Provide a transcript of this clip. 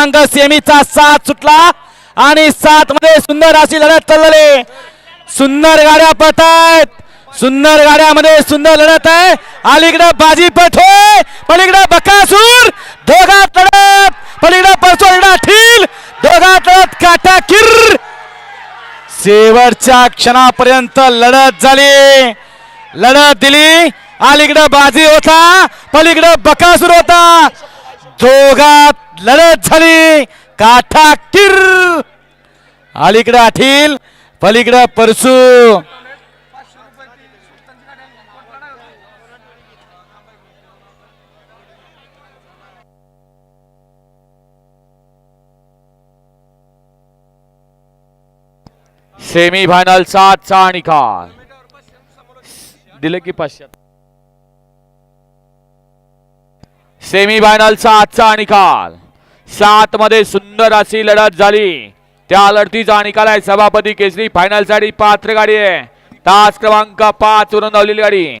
क्रमांक सेमीचा सात सुटला आणि सात मध्ये सुंदर अशी लढत चाललेली. सुंदर गाड्या पळतायत. सुंदर गाड्यामध्ये सुंदर लढत आहे. अलीकडे बाजी पठोय पलीकडे बकासूर. दोघात लढत. पलीकडे परसोडा ठील दोघात लढत काटा किर. शेवटच्या क्षणापर्यंत लढत झाली. लढत दिली. अलीकडे बाजी होता. पलीकडे बकासूर होता. दोघात लढत झाली. काठा किर अलीकडे अठील पलीकडे परसू. सेमी फायनल सातचा निकाल. दिले की पाचशे. सेमी आजचा निकाल. सात मध्ये सुंदर अशी लढत झाली. त्या लढतीचा निकाल आहे. सभापती केसरी फायनलसाठी पात्र गाडी आहे. तास क्रमांक पाच वरून धावलेली गाडी.